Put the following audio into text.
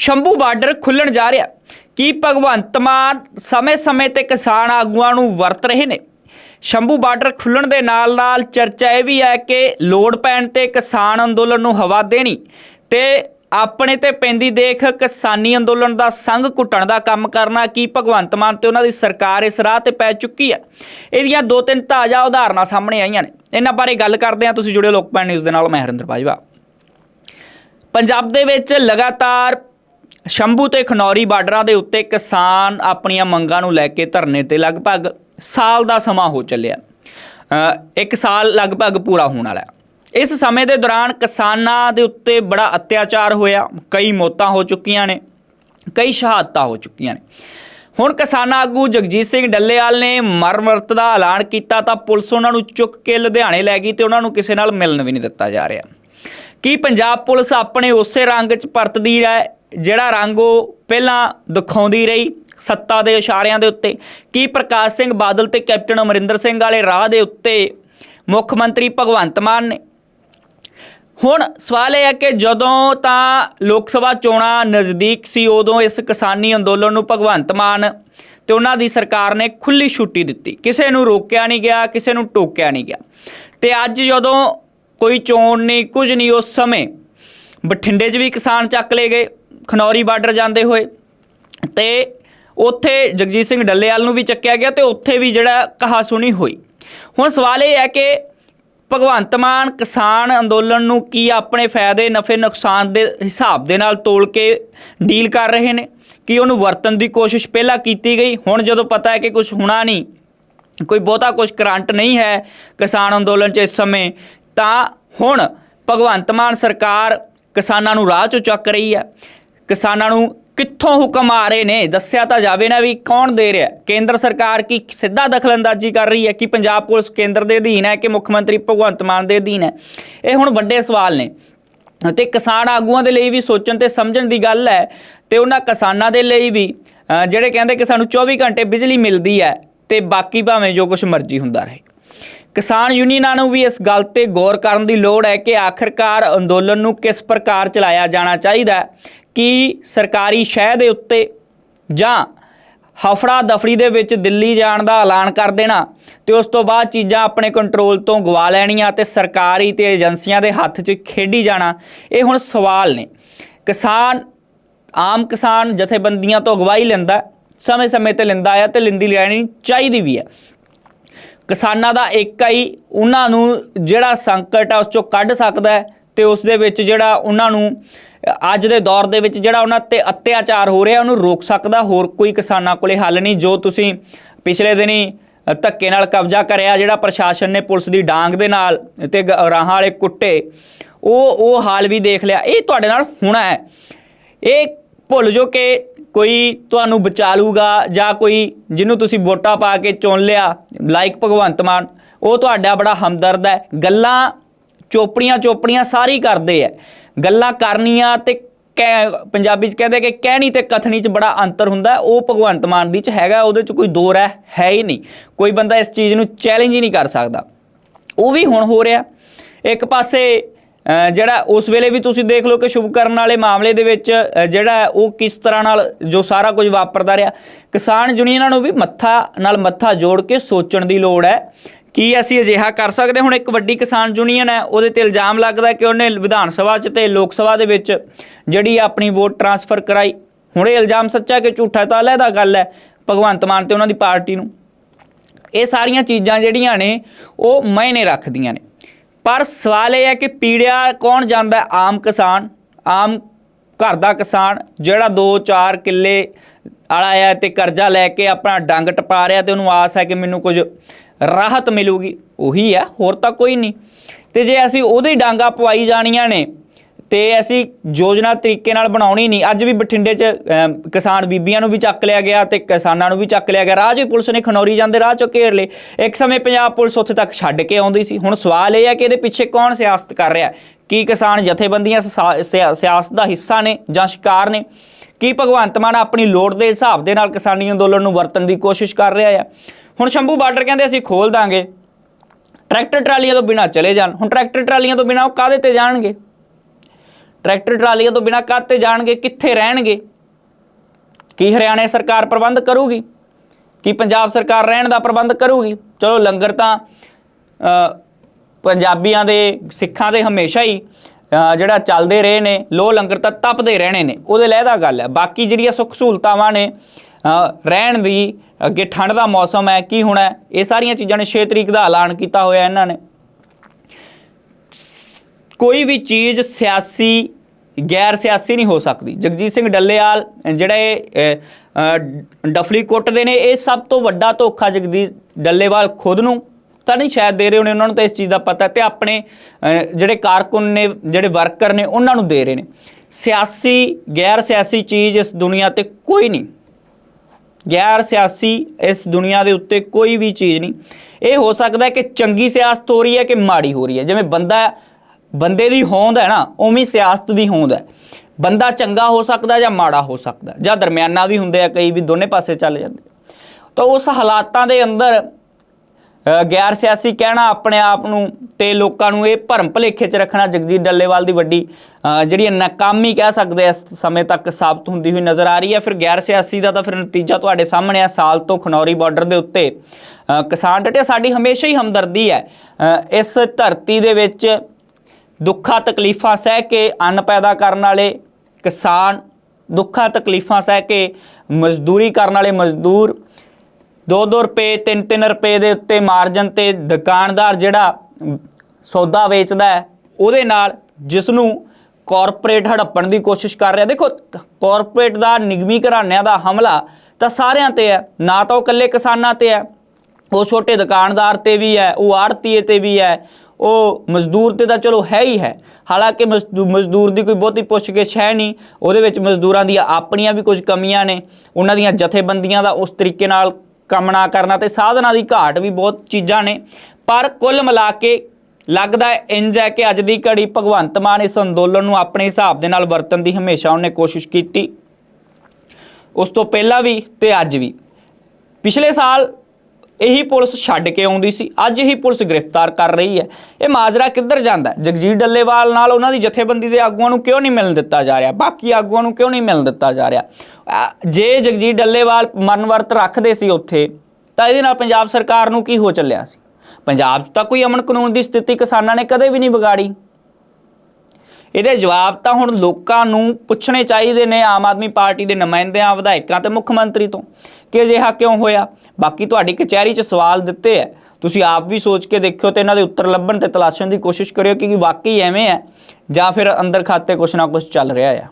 Shambhu border ਖੁੱਲਣ ਜਾ ਰਿਹਾ ਕੀ ਭਗਵੰਤ ਮਾਨ ਸਮੇਂ-ਸਮੇਂ ਤੇ ਕਿਸਾਨ ਆਗੂਆਂ ਨੂੰ ਵਰਤ ਰਹੇ ਨੇ? ਸ਼ੰਭੂ ਬਾਰਡਰ ਖੁੱਲਣ ਦੇ ਨਾਲ-ਨਾਲ ਚਰਚਾ ਇਹ ਵੀ ਹੈ ਕਿ ਲੋੜ ਪੈਣ ਤੇ ਕਿਸਾਨ ਅੰਦੋਲਨ ਨੂੰ ਹਵਾ ਦੇਣੀ ਤੇ ਆਪਣੇ ਤੇ ਪੈਂਦੀ ਦੇਖ ਕਿਸਾਨੀ ਅੰਦੋਲਨ ਦਾ ਸੰਗ ਘੁੱਟਣ ਦਾ ਕੰਮ ਕਰਨਾ ਕੀ ਭਗਵੰਤ ਮਾਨ ਤੇ ਉਹਨਾਂ ਦੀ ਸਰਕਾਰ ਇਸ ਰਾਹ ਤੇ ਪੈ ਚੁੱਕੀ ਹੈ? ਇਹਦੀਆਂ ਦੋ ਤਿੰਨ ਤਾਜ਼ਾ ਉਦਾਹਰਨਾਂ ਸਾਹਮਣੇ ਆਈਆਂ ਨੇ। ਇਹਨਾਂ ਬਾਰੇ ਗੱਲ ਕਰਦੇ ਹਾਂ। ਤੁਸੀਂ ਜੁੜਿਓ ਲੋਕਪਾਲ ਨਿਊਜ਼ ਦੇ ਨਾਲ। ਮੈਂ ਹਰਿੰਦਰ ਬਾਜਵਾ। ਪੰਜਾਬ ਦੇ ਵਿੱਚ ਲਗਾਤਾਰ ਸ਼ੰਭੂ ਤੇ ਖਨੌਰੀ ਬਾਰਡਰਾਂ ਦੇ ਉੱਤੇ ਕਿਸਾਨ ਆਪਣੀਆਂ ਮੰਗਾਂ ਨੂੰ ਲੈ ਕੇ ਧਰਨੇ ਤੇ ਲਗਭਗ ਸਾਲ ਦਾ ਸਮਾਂ ਹੋ ਚੱਲਿਆ। ਇੱਕ ਸਾਲ ਲਗਭਗ ਪੂਰਾ ਹੋਣ ਵਾਲਾ ਇਸ ਸਮੇਂ ਦੇ ਦੌਰਾਨ ਕਿਸਾਨਾਂ ਦੇ ਉੱਤੇ ਬੜਾ ਅਤਿਆਚਾਰ ਹੋਇਆ। ਕਈ ਮੌਤਾਂ ਹੋ ਚੁੱਕੀਆਂ ਨੇ, ਕਈ ਸ਼ਹਾਦਤਾਂ ਹੋ ਚੁੱਕੀਆਂ ਨੇ। ਹੁਣ ਕਿਸਾਨ ਆਗੂ ਜਗਜੀਤ ਸਿੰਘ ਡੱਲੇਵਾਲ ਨੇ ਮਰ ਵਰਤ ਦਾ ਐਲਾਨ ਕੀਤਾ ਤਾਂ ਪੁਲਿਸ ਉਹਨਾਂ ਨੂੰ ਚੁੱਕ ਕੇ ਲੁਧਿਆਣੇ ਲੈ ਗਈ ਤੇ ਉਹਨਾਂ ਨੂੰ ਕਿਸੇ ਨਾਲ ਮਿਲਣ ਵੀ ਨਹੀਂ ਦਿੱਤਾ ਜਾ ਰਿਹਾ। ਕੀ ਪੰਜਾਬ ਪੁਲਿਸ ਆਪਣੇ ਉਸੇ ਰੰਗ 'ਚ ਪਰਤਦੀ ਹੈ ਜਿਹੜਾ ਰੰਗ ਉਹ ਪਹਿਲਾਂ ਦਿਖਾਉਂਦੀ ਰਹੀ ਸੱਤਾ ਦੇ ਇਸ਼ਾਰਿਆਂ ਦੇ ਉੱਤੇ। ਕੀ ਪ੍ਰਕਾਸ਼ ਸਿੰਘ ਬਾਦਲ ਤੇ ਕੈਪਟਨ ਅਮਰਿੰਦਰ ਸਿੰਘ ਵਾਲੇ ਰਾਹ ਦੇ ਉੱਤੇ ਮੁੱਖ ਮੰਤਰੀ ਭਗਵੰਤ ਮਾਨ ਨੇ? ਹੁਣ ਸਵਾਲ ਇਹ ਹੈ ਕਿ ਜਦੋਂ ਤਾਂ ਲੋਕ ਸਭਾ ਚੋਣਾਂ ਨਜ਼ਦੀਕ ਸੀ, ਉਦੋਂ ਇਸ ਕਿਸਾਨੀ ਅੰਦੋਲਨ ਨੂੰ ਭਗਵੰਤ ਮਾਨ ਤੇ ਉਹਨਾਂ ਦੀ ਸਰਕਾਰ ਨੇ ਖੁੱਲੀ ਛੁੱਟੀ ਦਿੱਤੀ। ਕਿਸੇ ਨੂੰ ਰੋਕਿਆ ਨਹੀਂ ਗਿਆ, ਕਿਸੇ ਨੂੰ ਟੋਕਿਆ ਨਹੀਂ ਗਿਆ। ਤੇ ਅੱਜ ਜਦੋਂ ਕੋਈ ਚੋਣ ਨਹੀਂ, ਕੁਝ ਨਹੀਂ, ਉਸ ਸਮੇਂ ਬਠਿੰਡੇ 'ਚ ਵੀ ਕਿਸਾਨ ਚੱਕ ਲਏ ਗਏ। ਖਨੌਰੀ ਬਾਰਡਰ ਜਾਂਦੇ ਹੋਏ। ਤੇ ਉੱਥੇ ਜਗਜੀਤ ਸਿੰਘ ਡੱਲੇਵਾਲ ਨੂੰ ਵੀ ਚੱਕਿਆ ਗਿਆ ਤੇ ਉੱਥੇ ਵੀ ਜਿਹੜਾ ਕਹਾ ਸੁਣੀ ਹੋਈ। ਹੁਣ ਸਵਾਲ ਇਹ ਹੈ ਕਿ ਭਗਵੰਤ ਮਾਨ ਕਿਸਾਨ ਅੰਦੋਲਨ ਨੂੰ ਕੀ ਆਪਣੇ ਫਾਇਦੇ, ਨਫੇ, ਨੁਕਸਾਨ ਦੇ ਹਿਸਾਬ ਦੇ ਨਾਲ ਤੋਲ ਕੇ ਡੀਲ ਕਰ ਰਹੇ ਨੇ? ਕਿ ਉਹਨੂੰ ਵਰਤਣ ਦੀ ਕੋਸ਼ਿਸ਼ ਪਹਿਲਾਂ ਕੀਤੀ ਗਈ? ਹੁਣ ਜਦੋਂ ਪਤਾ ਹੈ ਕਿ ਕੁਝ ਹੋਣਾ ਨਹੀਂ, ਕੋਈ ਬਹੁਤਾ ਕੁਝ ਕਰੰਟ ਨਹੀਂ ਹੈ ਕਿਸਾਨ ਅੰਦੋਲਨ 'ਚ ਇਸ ਸਮੇਂ, ਤਾਂ ਹੁਣ ਭਗਵੰਤ ਮਾਨ ਸਰਕਾਰ ਕਿਸਾਨਾਂ ਨੂੰ ਰਾਹ 'ਚੋਂ ਚੱਕ ਰਹੀ ਹੈ। ਕਿਸਾਨਾਂ ਨੂੰ ਕਿੱਥੋਂ ਹੁਕਮ ਆ ਰਹੇ ਨੇ? ਦੱਸਿਆ ਤਾਂ ਜਾਵੇ ਨਾ ਵੀ ਕੌਣ ਦੇ ਰਿਹਾ? ਕੇਂਦਰ ਸਰਕਾਰ ਕੀ ਸਿੱਧਾ ਦਖਲਅੰਦਾਜ਼ੀ ਕਰ ਰਹੀ ਹੈ ਕਿ ਪੰਜਾਬ ਪੁਲਿਸ ਕੇਂਦਰ ਦੇ ਅਧੀਨ ਹੈ ਕਿ ਮੁੱਖ ਮੰਤਰੀ ਭਗਵੰਤ ਮਾਨ ਦੇ ਅਧੀਨ ਹੈ? ਇਹ ਹੁਣ ਵੱਡੇ ਸਵਾਲ ਨੇ। ਤੇ ਕਿਸਾਨ ਆਗੂਆਂ ਦੇ ਲਈ ਵੀ ਸੋਚਣ ਤੇ ਸਮਝਣ ਦੀ ਗੱਲ ਹੈ ਤੇ ਉਹਨਾਂ ਕਿਸਾਨਾਂ ਦੇ ਲਈ ਵੀ ਜਿਹੜੇ ਕਹਿੰਦੇ ਕਿ ਸਾਨੂੰ 24 ਘੰਟੇ ਬਿਜਲੀ ਮਿਲਦੀ ਹੈ ਤੇ ਬਾਕੀ ਭਾਵੇਂ ਜੋ ਕੁਝ ਮਰਜ਼ੀ ਹੁੰਦਾ ਰਹੇ। ਕਿਸਾਨ ਯੂਨੀਅਨਾਂ ਨੂੰ ਵੀ ਇਸ ਗੱਲ ਤੇ ਗੌਰ ਕਰਨ ਦੀ ਲੋੜ ਹੈ ਕਿ ਆਖਰਕਾਰ ਅੰਦੋਲਨ ਨੂੰ ਕਿਸ ਪ੍ਰਕਾਰ ਚਲਾਇਆ ਜਾਣਾ ਚਾਹੀਦਾ ਕਿ ਸਰਕਾਰੀ ਸ਼ਹਿ ਦੇ ਉੱਤੇ ਜਾਂ ਹਫੜਾ ਦਫੜੀ ਦੇ ਵਿੱਚ ਦਿੱਲੀ ਜਾਣ ਦਾ ਐਲਾਨ ਕਰ ਦੇਣਾ ਤੇ ਉਸ ਤੋਂ ਬਾਅਦ ਚੀਜ਼ਾਂ ਆਪਣੇ ਕੰਟਰੋਲ ਤੋਂ ਗਵਾ ਲੈਣੀਆਂ ਤੇ ਸਰਕਾਰੀ ਤੇ ਏਜੰਸੀਆਂ ਦੇ ਹੱਥ 'ਚ ਖੇਡੀ ਜਾਣਾ, ਇਹ ਹੁਣ ਸਵਾਲ ਨੇ। ਕਿਸਾਨ, ਆਮ ਕਿਸਾਨ ਜਥੇਬੰਦੀਆਂ ਤੋਂ ਅਗਵਾਈ ਲੈਂਦਾ, ਸਮੇਂ-ਸਮੇਂ ਤੇ ਲੈਂਦਾ ਆ ਤੇ ਲਿੰਦੀ ਲੈਣੀ ਚਾਹੀਦੀ ਵੀ ਹੈ ਕਿਸਾਨਾਂ ਦਾ ਇੱਕ ਹੀ ਉਹਨਾਂ ਨੂੰ ਜਿਹੜਾ ਸੰਕਟ ਆ ਉਸ ਚੋਂ ਕੱਢ ਸਕਦਾ ਹੈ ਤੇ ਉਸ ਦੇ ਵਿੱਚ ਜਿਹੜਾ ਉਹਨਾਂ ਨੂੰ ਅੱਜ ਦੇ ਦੌਰ ਦੇ ਵਿੱਚ ਜਿਹੜਾ ਉਹਨਾਂ ਤੇ ਅਤਿਆਚਾਰ ਹੋ ਰਿਹਾ, ਉਹਨੂੰ ਰੋਕ ਸਕਦਾ, ਹੋਰ ਕੋਈ ਕਿਸਾਨਾਂ ਕੋਲੇ ਹੱਲ ਨਹੀਂ, ਜੋ ਤੁਸੀਂ ਪਿਛਲੇ ਦਿਨੀ ਧੱਕੇ ਨਾਲ ਕਬਜ਼ਾ ਕਰਿਆ, ਜਿਹੜਾ ਪ੍ਰਸ਼ਾਸਨ ਨੇ ਪੁਲਿਸ ਦੀ ਡਾਂਗ ਦੇ ਨਾਲ ਤੇ ਗ- ਰਾਹਾਂ ਵਾਲੇ ਕੁੱਟੇ, ਉਹ ਉਹ ਹਾਲ ਵੀ ਦੇਖ ਲਿਆ। ਇਹ ਤੁਹਾਡੇ ਨਾਲ ਹੋਣਾ ਹੈ। ਇਹ ਭੁੱਲ ਜੋ ਕਿ ਕੋਈ ਤੁਹਾਨੂੰ ਬਚਾ ਲੂਗਾ ਜਾਂ ਕੋਈ ਜਿਹਨੂੰ ਤੁਸੀਂ ਵੋਟਾਂ ਪਾ ਕੇ ਚੁਣ ਲਿਆ ਲਾਈਕ ਭਗਵੰਤ ਮਾਨ, ਉਹ ਤੁਹਾਡਾ ਬੜਾ ਹਮਦਰਦ ਹੈ। ਗੱਲਾਂ ਚੋਪੜੀਆਂ ਚੋਪੜੀਆਂ ਸਾਰੀ ਕਰਦੇ ਆ ਗੱਲਾਂ ਕਰਨੀਆਂ ਤੇ ਕਹਿ, ਪੰਜਾਬੀ ਚ ਕਹਿੰਦੇ ਕਿ ਕਹਿਣੀ ਤੇ ਕਥਨੀ ਚ ਬੜਾ ਅੰਤਰ ਹੁੰਦਾ, ਉਹ ਭਗਵੰਤ ਮਾਨ ਦੀ ਚ ਹੈਗਾ, ਉਹਦੇ ਚ ਕੋਈ ਦੋ ਰਹਿ ਹੈ ਹੀ ਨਹੀਂ। ਕੋਈ ਬੰਦਾ ਇਸ ਚੀਜ਼ ਨੂੰ ਚੈਲੰਜ ਹੀ ਨਹੀਂ ਕਰ ਸਕਦਾ। ਉਹ ਵੀ ਹੁਣ ਹੋ ਰਿਹਾ। ਇੱਕ ਪਾਸੇ ਜਿਹੜਾ ਉਸ ਵੇਲੇ ਵੀ ਤੁਸੀਂ ਦੇਖ ਲਓ ਕਿ ਸ਼ੁਭ ਕਰਨ ਵਾਲੇ ਮਾਮਲੇ ਦੇ ਵਿੱਚ ਜਿਹੜਾ ਉਹ ਕਿਸ ਤਰ੍ਹਾਂ ਨਾਲ ਜੋ ਸਾਰਾ ਕੁਝ ਵਾਪਰਦਾ ਰਿਹਾ। ਕਿਸਾਨ ਯੂਨੀਅਨਾਂ ਨੂੰ ਵੀ ਮੱਥਾ ਨਾਲ ਮੱਥਾ ਜੋੜ ਕੇ ਸੋਚਣ ਦੀ ਲੋੜ ਹੈ। ਕੀ ਅਸੀਂ ਅਜਿਹਾ ਕਰ ਸਕਦੇ? ਹੁਣ ਇੱਕ ਵੱਡੀ ਕਿਸਾਨ ਯੂਨੀਅਨ ਹੈ, ਉਹਦੇ ਤੇ ਇਲਜ਼ਾਮ ਲੱਗਦਾ ਕਿ ਉਹਨੇ ਵਿਧਾਨ ਸਭਾ 'ਚ ਤੇ ਲੋਕ ਸਭਾ ਦੇ ਵਿੱਚ ਜਿਹੜੀ ਆਪਣੀ ਵੋਟ ਟਰਾਂਸਫਰ ਕਰਾਈ। ਹੁਣ ਇਹ ਇਲਜ਼ਾਮ ਸੱਚਾ ਕਿ ਝੂਠਾ ਤਾਂ ਅਲੱਗਾ ਗੱਲ ਹੈ, ਭਗਵੰਤ ਮਾਨ ਤੇ ਉਹਨਾਂ ਦੀ ਪਾਰਟੀ ਨੂੰ। ਇਹ ਸਾਰੀਆਂ ਚੀਜ਼ਾਂ ਜਿਹੜੀਆਂ ਨੇ, ਉਹ ਮਾਇਨੇ ਰੱਖਦੀਆਂ ਨੇ। ਪਰ ਸਵਾਲ ਇਹ ਹੈ ਕਿ ਪੀੜਿਆ ਕੌਣ ਜਾਂਦਾ ਆਮ ਕਿਸਾਨ, ਆਮ ਘਰ ਦਾ ਕਿਸਾਨ, ਜਿਹੜਾ 2-4 ਕਿੱਲੇ ਵਾਲਾ ਹੈ ਤੇ ਕਰਜ਼ਾ ਲੈ ਕੇ ਆਪਣਾ ਡੰਗ ਟਪਾ ਰਿਹਾ ਤੇ ਉਹਨੂੰ ਆਸ ਹੈ ਕਿ ਮੈਨੂੰ ਕੁਝ ਰਾਹਤ ਮਿਲੂਗੀ, ਉਹੀ ਹੈ ਹੋਰ ਤਾਂ ਕੋਈ ਨਹੀਂ। ਤੇ ਜੇ ਅਸੀਂ ਉਹਦੇ ਹੀ ਡਾਂਗਾ ਪਵਾਈ ਜਾਣੀਆਂ ਨੇ, ਤੇ ਅਸੀਂ ਯੋਜਨਾ ਤਰੀਕੇ ਨਾਲ ਬਣਾਉਣੀ ਨਹੀਂ। ਅੱਜ ਵੀ ਬਠਿੰਡੇ 'ਚ ਕਿਸਾਨ ਬੀਬੀਆਂ ਨੂੰ ਵੀ ਚੱਕ ਲਿਆ ਗਿਆ ਤੇ ਕਿਸਾਨਾਂ ਨੂੰ ਵੀ ਚੱਕ ਲਿਆ ਗਿਆ। ਰਾਹ 'ਚ ਪੁਲਿਸ ਨੇ ਖਨੌਰੀ ਜਾਂਦੇ, ਰਾਹ 'ਚੋਂ ਘੇਰ ਲਏ। ਇੱਕ ਸਮੇਂ ਪੰਜਾਬ ਪੁਲਿਸ ਉੱਥੇ ਤੱਕ ਛੱਡ ਕੇ ਆਉਂਦੀ ਸੀ। ਹੁਣ ਸਵਾਲ ਇਹ ਹੈ ਕਿ ਇਹਦੇ ਪਿੱਛੇ ਕੌਣ ਸਿਆਸਤ ਕਰ ਰਿਹਾ? ਕੀ ਕਿਸਾਨ ਜਥੇਬੰਦੀਆਂ ਸਿਆ- ਸਿਆਸਤ ਦਾ ਹਿੱਸਾ ਨੇ ਜਾਂ ਸ਼ਿਕਾਰ ਨੇ? ਕੀ ਭਗਵੰਤ ਮਾਨ ਆਪਣੀ ਲੋੜ ਦੇ ਹਿਸਾਬ ਦੇ ਨਾਲ ਕਿਸਾਨੀ ਅੰਦੋਲਨ ਨੂੰ ਵਰਤਣ ਦੀ ਕੋਸ਼ਿਸ਼ ਕਰ ਰਿਹਾ ਹੈ ਹੁਣ ਸ਼ੰਭੂ ਬਾਰਡਰ ਕਹਿੰਦੇ ਅਸੀਂ ਖੋਲ ਦਾਂਗੇ। ਟਰੈਕਟਰ ਟਰਾਲੀਆਂ ਤੋਂ ਬਿਨਾ ਚਲੇ ਜਾਣ। ਹੁਣ ਟਰੈਕਟਰ ਟਰਾਲੀਆਂ ਤੋਂ ਬਿਨਾ ਉਹ ਕਾਹਦੇ ਤੇ ਜਾਣਗੇ? ਟਰੈਕਟਰ ਟਰਾਲੀਆਂ ਤੋਂ ਬਿਨਾਂ ਕਾਹਤੇ ਜਾਣਗੇ? ਕਿੱਥੇ ਰਹਿਣਗੇ? ਕੀ ਹਰਿਆਣਾ ਸਰਕਾਰ ਪ੍ਰਬੰਧ ਕਰੂਗੀ? ਕੀ ਪੰਜਾਬ ਸਰਕਾਰ ਰਹਿਣ ਦਾ ਪ੍ਰਬੰਧ ਕਰੂਗੀ? ਚਲੋ ਲੰਗਰ ਤਾਂ ਪੰਜਾਬੀਆਂ ਦੇ, ਸਿੱਖਾਂ ਦੇ ਹਮੇਸ਼ਾ ਹੀ ਜਿਹੜਾ ਚੱਲਦੇ ਰਹੇ ਨੇ ਲੋ ਲੰਗਰ ਤਾਂ ਤਪਦੇ ਰਹਿਣੇ ਨੇ। ਉਹਦੇ ਲਹਿਦਾ ਗੱਲ ਹੈ। ਬਾਕੀ ਜਿਹੜੀਆਂ ਸੁੱਖ ਸਹੂਲਤਾਵਾਂ ਨੇ ਰਹਿਣ ਦੀ ਅੱਗੇ ਠੰਡ ਦਾ ਮੌਸਮ ਹੈ, ਕੀ ਹੋਣਾ ਇਹ ਸਾਰੀਆਂ ਚੀਜ਼ਾਂ ਨੇ 6 ਤਰੀਕ ਦਾ ਐਲਾਨ ਕੀਤਾ ਹੋਇਆ ਇਹਨਾਂ ਨੇ। ਕੋਈ ਵੀ ਚੀਜ਼ ਸਿਆਸੀ, ਗੈਰ ਸਿਆਸੀ ਨਹੀਂ ਹੋ ਸਕਦੀ। ਜਗਜੀਤ ਸਿੰਘ ਡੱਲੇਵਾਲ ਜਿਹੜਾ ਇਹ ਡਫਲੀ ਕੁੱਟਦੇ ਨੇ, ਇਹ ਸਭ ਤੋਂ ਵੱਡਾ ਧੋਖਾ ਜਗਜੀਤ ਡੱਲੇਵਾਲ ਖੁਦ ਨੂੰ ਤਾਂ ਨਹੀਂ ਸ਼ਾਇਦ ਦੇ ਰਹੇ ਹੋਣੇ, ਉਹਨਾਂ ਨੂੰ ਤਾਂ ਇਸ ਚੀਜ਼ ਦਾ ਪਤਾ ਤੇ ਆਪਣੇ ਜਿਹੜੇ ਕਾਰਕੁਨ ਨੇ, ਜਿਹੜੇ ਵਰਕਰ ਨੇ, ਉਹਨਾਂ ਨੂੰ ਦੇ ਰਹੇ ਨੇ। ਸਿਆਸੀ, ਗੈਰ ਸਿਆਸੀ ਚੀਜ਼ ਇਸ ਦੁਨੀਆ ਤੇ ਕੋਈ ਨਹੀਂ। ਗੈਰ ਸਿਆਸੀ ਇਸ ਦੁਨੀਆ ਦੇ ਉੱਤੇ ਕੋਈ ਵੀ ਚੀਜ਼ ਨਹੀਂ। ਇਹ ਹੋ ਸਕਦਾ ਕਿ ਚੰਗੀ ਸਿਆਸਤ ਹੋ ਰਹੀ ਹੈ ਕਿ ਮਾੜੀ ਹੋ ਰਹੀ ਹੈ। ਜਿਵੇਂ ਬੰਦਾ ਬੰਦੇ ਦੀ ਹੋਂਦ ਹੈ ਨਾ, ਉਵੇਂ ਸਿਆਸਤ ਦੀ ਹੋਂਦ ਹੈ। ਬੰਦਾ ਚੰਗਾ ਹੋ ਸਕਦਾ ਜਾਂ ਮਾੜਾ ਹੋ ਸਕਦਾ, ਜਾਂ ਦਰਮਿਆਨਾ ਵੀ ਹੁੰਦੇ ਆ, ਕਈ ਵੀ ਦੋਨੇ ਪਾਸੇ ਚੱਲ ਜਾਂਦੇ। ਤਾਂ ਉਸ ਹਾਲਾਤਾਂ ਦੇ ਅੰਦਰ ਗੈਰ ਸਿਆਸੀ ਕਹਿਣਾ ਆਪਣੇ ਆਪ ਨੂੰ ਤੇ ਲੋਕਾਂ ਨੂੰ ਇਹ ਭਰਮ ਭਲੇਖੇ 'ਚ ਰੱਖਣਾ ਜਗਜੀਤ ਡੱਲੇਵਾਲ ਦੀ ਵੱਡੀ ਜਿਹੜੀ ਨਾਕਾਮੀ ਕਹਿ ਸਕਦੇ ਇਸ ਸਮੇਂ ਤੱਕ ਸਾਬਤ ਹੁੰਦੀ ਹੋਈ ਨਜ਼ਰ ਆ ਰਹੀ ਹੈ। ਫਿਰ ਗੈਰ ਸਿਆਸੀ ਦਾ ਤਾਂ ਫਿਰ ਨਤੀਜਾ ਤੁਹਾਡੇ ਸਾਹਮਣੇ ਆ, ਸਾਲ ਤੋਂ ਖਨੌਰੀ ਬਾਰਡਰ ਦੇ ਉੱਤੇ। ਕਿਸਾਨ ਡਟੇ, ਸਾਡੀ ਹਮੇਸ਼ਾ ਹੀ ਹਮਦਰਦੀ ਹੈ। ਇਸ ਧਰਤੀ ਦੇ ਵਿੱਚ ਦੁੱਖਾਂ, ਤਕਲੀਫਾਂ ਸਹਿ ਕੇ ਅੰਨ ਪੈਦਾ ਕਰਨ ਵਾਲੇ ਕਿਸਾਨ, ਦੁੱਖਾਂ, ਤਕਲੀਫਾਂ ਸਹਿ ਕੇ ਮਜ਼ਦੂਰੀ ਕਰਨ ਵਾਲੇ ਮਜ਼ਦੂਰ 2-2 ਰੁਪਏ 3-3 ਰੁਪਏ ਦੇ ਉੱਤੇ ਮਾਰਜਨ ਤੇ ਦੁਕਾਨਦਾਰ ਜਿਹੜਾ ਸੌਦਾ ਵੇਚਦਾ ਹੈ, ਉਹਦੇ ਨਾਲ ਜਿਸ ਨੂੰ ਕਾਰਪੋਰੇਟ ਹੜੱਪਣ ਦੀ ਕੋਸ਼ਿਸ਼ ਕਰ ਰਿਹਾ। ਦੇਖੋ ਕਾਰਪੋਰੇਟ ਦਾ ਨਿਗਮੀ ਘਰਾਣਿਆਂ ਦਾ ਹਮਲਾ ਤਾਂ ਸਾਰਿਆਂ ਤੇ ਹੈ, ਨਾ ਤਾਂ ਉਹ ਇਕੱਲੇ ਕਿਸਾਨਾਂ ਤੇ ਹੈ, ਉਹ ਛੋਟੇ ਦੁਕਾਨਦਾਰ ਤੇ ਵੀ ਹੈ, ਉਹ ਆੜਤੀਏ ਤੇ ਵੀ ਹੈ, ਉਹ ਮਜ਼ਦੂਰ ਤੇ ਤਾਂ ਚਲੋ ਹੈ ਹੀ ਹੈ। ਹਾਲਾਂਕਿ ਮਜ਼ਦੂ- ਮਜ਼ਦੂਰ ਦੀ ਕੋਈ ਬਹੁਤੀ ਪੁੱਛਗਿੱਛ ਹੈ ਨਹੀਂ, ਉਹਦੇ ਵਿੱਚ ਮਜ਼ਦੂਰਾਂ ਦੀਆਂ ਆਪਣੀਆਂ ਵੀ ਕੁਝ ਕਮੀਆਂ ਨੇ, ਉਹਨਾਂ ਦੀਆਂ ਜਥੇਬੰਦੀਆਂ ਦਾ ਉਸ ਤਰੀਕੇ ਨਾਲ ਕੰਮ ਨਾ ਕਰਨਾ ਤੇ ਸਾਧਨਾਂ ਦੀ ਘਾਟ ਵੀ ਬਹੁਤ ਚੀਜ਼ਾਂ ਨੇ। ਪਰ ਕੁੱਲ ਮਿਲਾ ਕੇ ਲੱਗਦਾ ਹੈ ਇੰਜ ਹੈ ਕਿ ਅੱਜ ਦੀ ਘੜੀ ਭਗਵੰਤ ਮਾਨ ਇਸ ਅੰਦੋਲਨ ਨੂੰ ਆਪਣੇ ਹਿਸਾਬ ਦੇ ਨਾਲ ਵਰਤਣ ਦੀ ਹਮੇਸ਼ਾ ਉਹਨੇ ਕੋਸ਼ਿਸ਼ ਕੀਤੀ। ਉਸ ਤੋਂ ਪਹਿਲਾਂ ਵੀ ਤੇ ਅੱਜ ਵੀ। ਪਿਛਲੇ ਸਾਲ ਇਹੀ ਪੁਲਿਸ ਛੱਡ ਕੇ ਆਉਂਦੀ ਸੀ। ਅੱਜ ਇਹੀ ਪੁਲਿਸ ਗ੍ਰਿਫਤਾਰ ਕਰ ਰਹੀ ਹੈ। ਇਹ ਮਾਜਰਾ ਕਿੱਧਰ ਜਾਂਦਾ ਜਗਜੀਤ ਡੱਲੇਵਾਲ ਨਾਲ ਉਹਨਾਂ ਦੀ ਜਥੇਬੰਦੀ ਦੇ ਆਗੂਆਂ ਨੂੰ ਕਿਉਂ ਨਹੀਂ ਮਿਲਣ ਦਿੱਤਾ ਜਾ ਰਿਹਾ? ਬਾਕੀ ਆਗੂਆਂ ਨੂੰ ਕਿਉਂ ਨਹੀਂ ਮਿਲਣ ਦਿੱਤਾ ਜਾ ਰਿਹਾ? ਜੇ ਜਗਜੀਤ ਡੱਲੇਵਾਲ ਮਰਨ ਵਰਤ ਰੱਖਦੇ ਸੀ ਉੱਥੇ, ਤਾਂ ਇਹਦੇ ਨਾਲ ਪੰਜਾਬ ਸਰਕਾਰ ਨੂੰ ਕੀ ਹੋ ਚੱਲਿਆ ਸੀ? ਪੰਜਾਬ 'ਚ ਤਾਂ ਕੋਈ ਅਮਨ ਕਾਨੂੰਨ ਦੀ ਸਥਿਤੀ ਕਿਸਾਨਾਂ ਨੇ ਕਦੇ ਵੀ ਨਹੀਂ ਵਿਗਾੜੀ। ਇਹਦੇ ਜਵਾਬ ਤਾਂ ਹੁਣ ਲੋਕਾਂ ਨੂੰ ਪੁੱਛਣੇ ਚਾਹੀਦੇ ਨੇ, ਆਮ ਆਦਮੀ ਪਾਰਟੀ ਦੇ ਨੁਮਾਇੰਦਿਆਂ, ਵਿਧਾਇਕਾਂ ਤੇ ਮੁੱਖ ਮੰਤਰੀ ਤੋਂ, ਕਿ ਅਜਿਹਾ ਕਿਉਂ ਹੋਇਆ? ਬਾਕੀ ਤੁਹਾਡੀ ਕਚਹਿਰੀ 'ਚ ਸਵਾਲ ਦਿੱਤੇ ਹੈ ਤੁਸੀਂ ਆਪ ਵੀ ਸੋਚ ਕੇ ਦੇਖਿਓ ਤੇ ਇਹਨਾਂ ਦੇ ਉੱਤਰ ਲੱਭਣ ਤੇ ਤਲਾਸ਼ਣ ਦੀ ਕੋਸ਼ਿਸ਼ ਕਰਿਓ ਕਿ ਵਾਕਈ ਐਵੇਂ ਹੈ ਜਾਂ ਫਿਰ ਅੰਦਰ ਖਾਤੇ ਕੁਛ ਨਾ ਕੁਛ ਚੱਲ ਰਿਹਾ ਹੈ